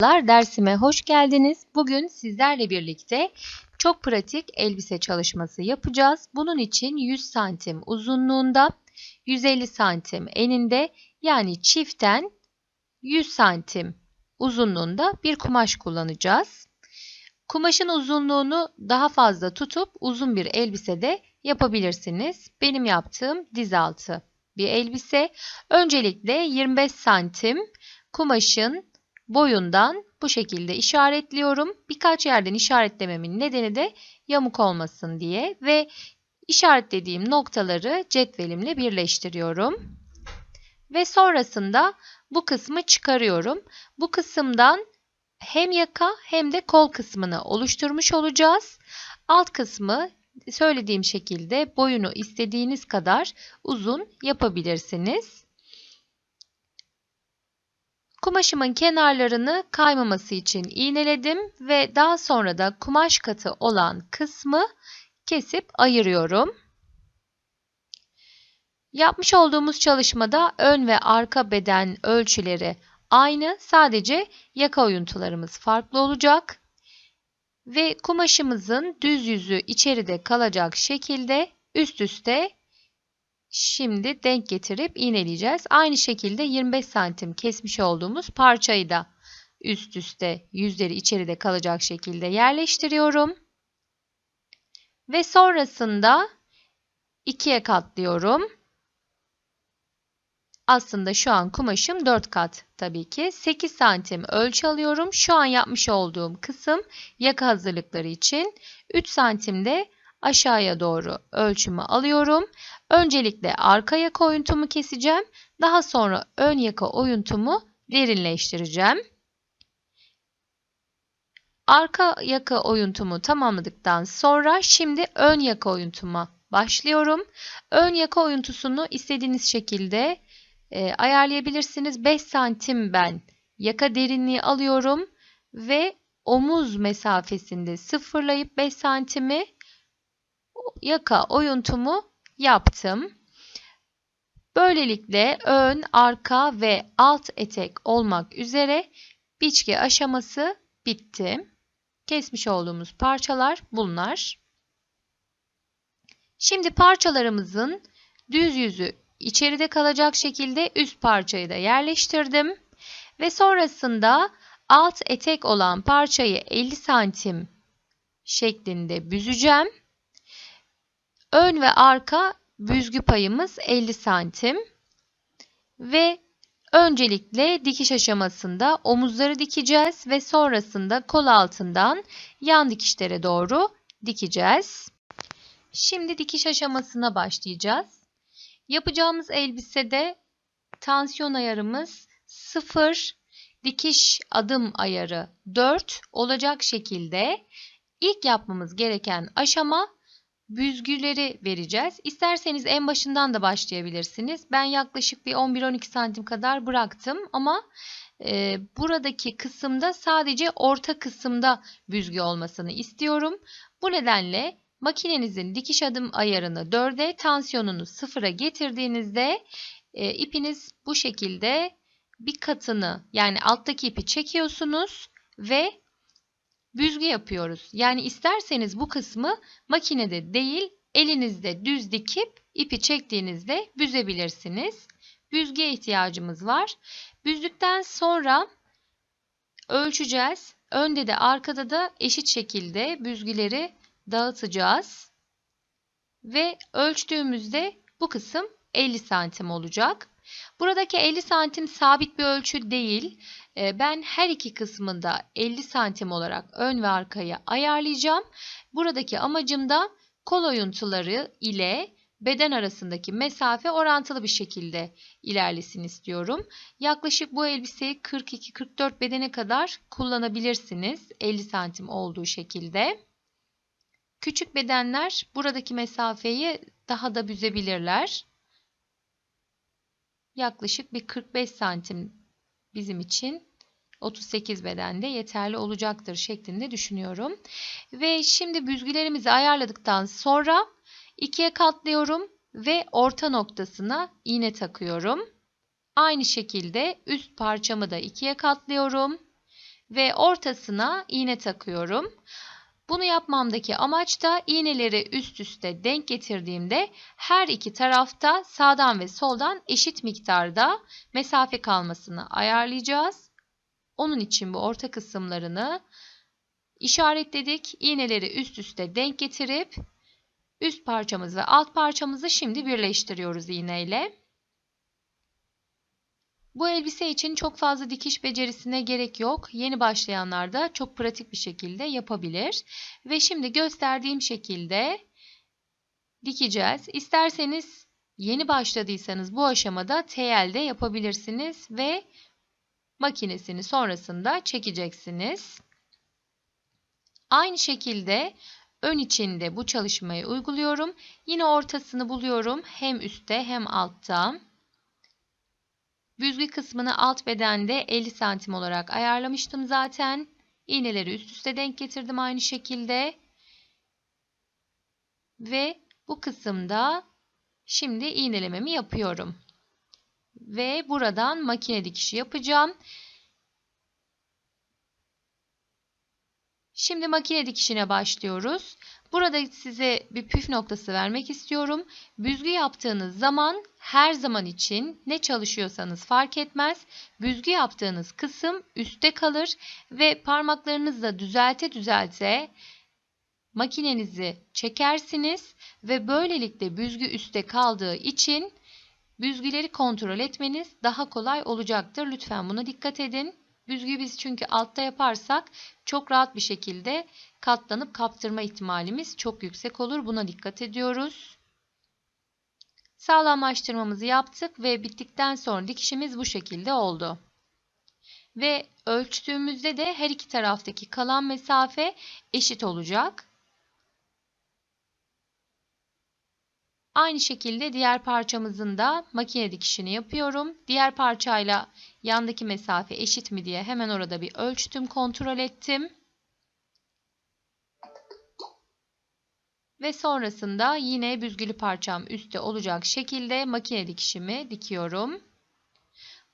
Dersime hoş geldiniz. Bugün sizlerle birlikte çok pratik elbise çalışması yapacağız. Bunun için 100 santim uzunluğunda, 150 santim eninde yani çiften 100 santim uzunluğunda bir kumaş kullanacağız. Kumaşın uzunluğunu daha fazla tutup uzun bir elbise de yapabilirsiniz. Benim yaptığım diz altı bir elbise. Öncelikle 25 santim kumaşın boyundan bu şekilde işaretliyorum. Birkaç yerden işaretlememin nedeni de yamuk olmasın diye ve işaretlediğim noktaları cetvelimle birleştiriyorum. Ve sonrasında bu kısmı çıkarıyorum. Bu kısımdan hem yaka hem de kol kısmını oluşturmuş olacağız. Alt kısmı söylediğim şekilde boyunu istediğiniz kadar uzun yapabilirsiniz. Kumaşımın kenarlarını kaymaması için iğneledim ve daha sonra da kumaş katı olan kısmı kesip ayırıyorum. Yapmış olduğumuz çalışmada ön ve arka beden ölçüleri aynı sadece yaka oyuntularımız farklı olacak. Ve kumaşımızın düz yüzü içeride kalacak şekilde üst üste şimdi denk getirip iğneleyeceğiz. Aynı şekilde 25 santim kesmiş olduğumuz parçayı da üst üste yüzleri içeride kalacak şekilde yerleştiriyorum. Ve sonrasında ikiye katlıyorum. Aslında şu an kumaşım 4 kat tabii ki. 8 santim ölçü alıyorum. Şu an yapmış olduğum kısım yaka hazırlıkları için. 3 santimde aşağıya doğru ölçümü alıyorum. Öncelikle arka yaka oyuntumu keseceğim. Daha sonra ön yaka oyuntumu derinleştireceğim. Arka yaka oyuntumu tamamladıktan sonra şimdi ön yaka oyuntuma başlıyorum. Ön yaka oyuntusunu istediğiniz şekilde e, ayarlayabilirsiniz. 5 santim ben yaka derinliği alıyorum ve omuz mesafesinde sıfırlayıp 5 santimi yaka oyuntumu yaptım. Böylelikle ön, arka ve alt etek olmak üzere biçki aşaması bitti. Kesmiş olduğumuz parçalar bunlar. Şimdi parçalarımızın düz yüzü içeride kalacak şekilde üst parçayı da yerleştirdim. Ve sonrasında alt etek olan parçayı 50 santim şeklinde büzeceğim. Ön ve arka büzgü payımız 50 santim. Ve öncelikle dikiş aşamasında omuzları dikeceğiz ve sonrasında kol altından yan dikişlere doğru dikeceğiz. Şimdi dikiş aşamasına başlayacağız. Yapacağımız elbisede tansiyon ayarımız 0, dikiş adım ayarı 4 olacak şekilde ilk yapmamız gereken aşama büzgüleri vereceğiz. İsterseniz en başından da başlayabilirsiniz. Ben yaklaşık bir 11-12 santim kadar bıraktım ama e, buradaki kısımda sadece orta kısımda büzgü olmasını istiyorum. Bu nedenle makinenizin dikiş adım ayarını 4'e, tansiyonunu 0'a getirdiğinizde e, ipiniz bu şekilde bir katını yani alttaki ipi çekiyorsunuz ve büzgü yapıyoruz. Yani isterseniz bu kısmı makinede değil elinizde düz dikip ipi çektiğinizde büzebilirsiniz. Büzgüye ihtiyacımız var. Büzdükten sonra ölçeceğiz. Önde de arkada da eşit şekilde büzgüleri dağıtacağız. Ve ölçtüğümüzde bu kısım 50 santim olacak. Buradaki 50 santim sabit bir ölçü değil. Ee, ben her iki kısmında 50 santim olarak ön ve arkaya ayarlayacağım. Buradaki amacım da kol oyuntuları ile beden arasındaki mesafe orantılı bir şekilde ilerlesin istiyorum. Yaklaşık bu elbiseyi 42-44 bedene kadar kullanabilirsiniz. 50 santim olduğu şekilde. Küçük bedenler buradaki mesafeyi daha da büzebilirler. Yaklaşık bir 45 santim bizim için 38 bedende yeterli olacaktır şeklinde düşünüyorum. Ve şimdi büzgülerimizi ayarladıktan sonra ikiye katlıyorum ve orta noktasına iğne takıyorum. Aynı şekilde üst parçamı da ikiye katlıyorum ve ortasına iğne takıyorum. Bunu yapmamdaki amaç da iğneleri üst üste denk getirdiğimde her iki tarafta sağdan ve soldan eşit miktarda mesafe kalmasını ayarlayacağız. Onun için bu orta kısımlarını işaretledik. İğneleri üst üste denk getirip üst parçamız ve alt parçamızı şimdi birleştiriyoruz iğneyle. Bu elbise için çok fazla dikiş becerisine gerek yok. Yeni başlayanlar da çok pratik bir şekilde yapabilir. Ve şimdi gösterdiğim şekilde dikeceğiz. İsterseniz yeni başladıysanız bu aşamada TL'de yapabilirsiniz ve makinesini sonrasında çekeceksiniz. Aynı şekilde ön içinde bu çalışmayı uyguluyorum. Yine ortasını buluyorum hem üstte hem altta. Büzgü kısmını alt bedende 50 santim olarak ayarlamıştım zaten. İğneleri üst üste denk getirdim aynı şekilde. Ve bu kısımda şimdi iğnelememi yapıyorum. Ve buradan makine dikişi yapacağım. Şimdi makine dikişine başlıyoruz. Burada size bir püf noktası vermek istiyorum. Büzgü yaptığınız zaman her zaman için ne çalışıyorsanız fark etmez. Büzgü yaptığınız kısım üstte kalır ve parmaklarınızla düzelte düzelte makinenizi çekersiniz ve böylelikle büzgü üstte kaldığı için büzgüleri kontrol etmeniz daha kolay olacaktır. Lütfen buna dikkat edin. Büzgüyü biz çünkü altta yaparsak çok rahat bir şekilde katlanıp kaptırma ihtimalimiz çok yüksek olur. Buna dikkat ediyoruz. Sağlamlaştırmamızı yaptık ve bittikten sonra dikişimiz bu şekilde oldu. Ve ölçtüğümüzde de her iki taraftaki kalan mesafe eşit olacak. Aynı şekilde diğer parçamızın da makine dikişini yapıyorum. Diğer parçayla yandaki mesafe eşit mi diye hemen orada bir ölçtüm, kontrol ettim. Ve sonrasında yine büzgülü parçam üstte olacak şekilde makine dikişimi dikiyorum.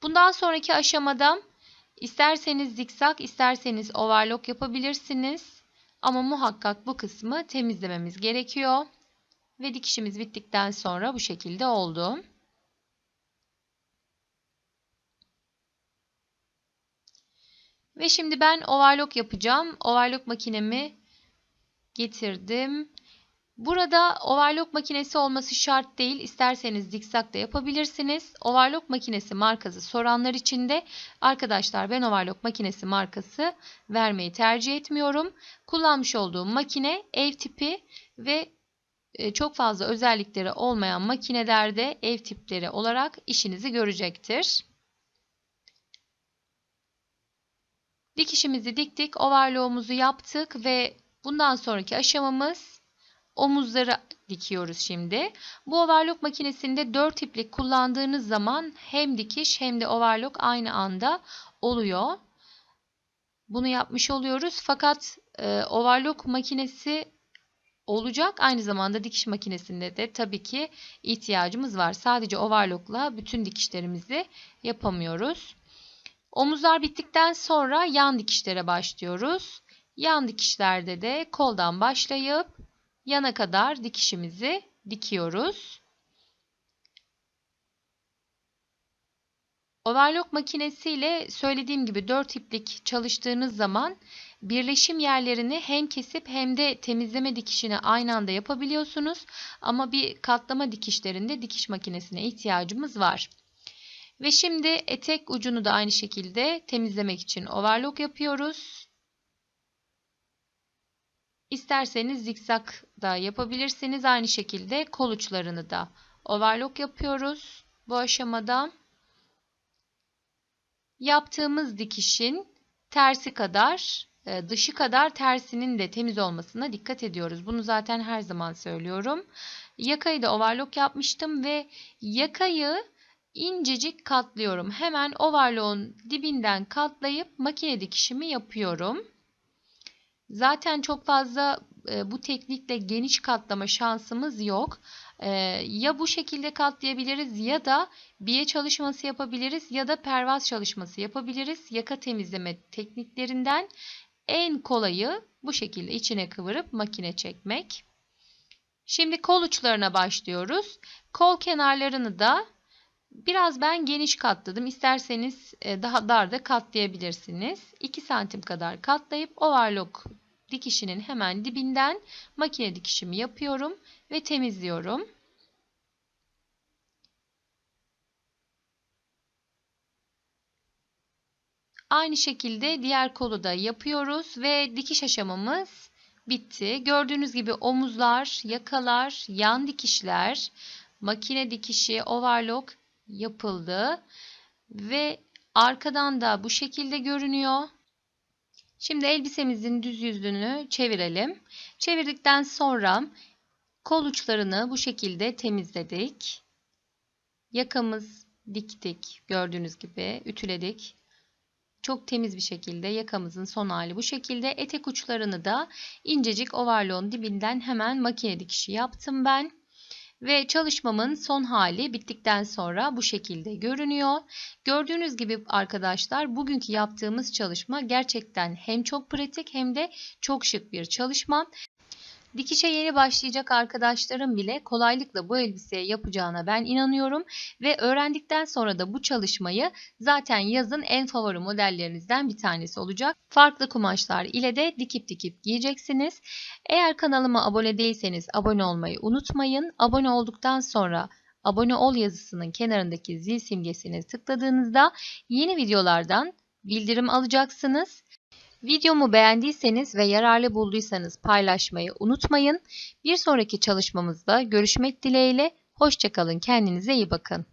Bundan sonraki aşamada isterseniz zikzak isterseniz overlock yapabilirsiniz. Ama muhakkak bu kısmı temizlememiz gerekiyor. Ve dikişimiz bittikten sonra bu şekilde oldu. Ve şimdi ben overlock yapacağım. Overlock makinemi getirdim. Burada overlock makinesi olması şart değil. İsterseniz zikzak da yapabilirsiniz. Overlock makinesi markası soranlar için de arkadaşlar ben overlock makinesi markası vermeyi tercih etmiyorum. Kullanmış olduğum makine ev tipi ve çok fazla özellikleri olmayan makinelerde ev tipleri olarak işinizi görecektir. Dikişimizi diktik, overlock'umuzu yaptık ve bundan sonraki aşamamız omuzları dikiyoruz şimdi. Bu overlock makinesinde 4 iplik kullandığınız zaman hem dikiş hem de overlock aynı anda oluyor. Bunu yapmış oluyoruz. Fakat e, overlock makinesi olacak. Aynı zamanda dikiş makinesinde de tabii ki ihtiyacımız var. Sadece overlockla bütün dikişlerimizi yapamıyoruz. Omuzlar bittikten sonra yan dikişlere başlıyoruz. Yan dikişlerde de koldan başlayıp yana kadar dikişimizi dikiyoruz. Overlock makinesiyle söylediğim gibi 4 iplik çalıştığınız zaman birleşim yerlerini hem kesip hem de temizleme dikişini aynı anda yapabiliyorsunuz. Ama bir katlama dikişlerinde dikiş makinesine ihtiyacımız var. Ve şimdi etek ucunu da aynı şekilde temizlemek için overlock yapıyoruz. İsterseniz zikzak da yapabilirsiniz. Aynı şekilde kol uçlarını da overlock yapıyoruz. Bu aşamada yaptığımız dikişin tersi kadar e, dışı kadar tersinin de temiz olmasına dikkat ediyoruz. Bunu zaten her zaman söylüyorum. Yakayı da overlock yapmıştım ve yakayı incecik katlıyorum. Hemen overlock'un dibinden katlayıp makine dikişimi yapıyorum. Zaten çok fazla e, bu teknikle geniş katlama şansımız yok. E, ya bu şekilde katlayabiliriz ya da biye çalışması yapabiliriz ya da pervaz çalışması yapabiliriz. Yaka temizleme tekniklerinden en kolayı bu şekilde içine kıvırıp makine çekmek. Şimdi kol uçlarına başlıyoruz. Kol kenarlarını da biraz ben geniş katladım. İsterseniz e, daha dar da katlayabilirsiniz. 2 santim kadar katlayıp overlock dikişinin hemen dibinden makine dikişimi yapıyorum ve temizliyorum. Aynı şekilde diğer kolu da yapıyoruz ve dikiş aşamamız bitti. Gördüğünüz gibi omuzlar, yakalar, yan dikişler, makine dikişi, overlock yapıldı. Ve arkadan da bu şekilde görünüyor. Şimdi elbisemizin düz yüzünü çevirelim. Çevirdikten sonra kol uçlarını bu şekilde temizledik. Yakamız diktik. Gördüğünüz gibi ütüledik. Çok temiz bir şekilde yakamızın son hali bu şekilde. Etek uçlarını da incecik overlock'un dibinden hemen makine dikişi yaptım ben. Ve çalışmamın son hali bittikten sonra bu şekilde görünüyor. Gördüğünüz gibi arkadaşlar bugünkü yaptığımız çalışma gerçekten hem çok pratik hem de çok şık bir çalışma. Dikişe yeni başlayacak arkadaşlarım bile kolaylıkla bu elbiseyi yapacağına ben inanıyorum ve öğrendikten sonra da bu çalışmayı zaten yazın en favori modellerinizden bir tanesi olacak. Farklı kumaşlar ile de dikip dikip giyeceksiniz. Eğer kanalıma abone değilseniz abone olmayı unutmayın. Abone olduktan sonra abone ol yazısının kenarındaki zil simgesini tıkladığınızda yeni videolardan bildirim alacaksınız. Videomu beğendiyseniz ve yararlı bulduysanız paylaşmayı unutmayın. Bir sonraki çalışmamızda görüşmek dileğiyle. Hoşçakalın, kendinize iyi bakın.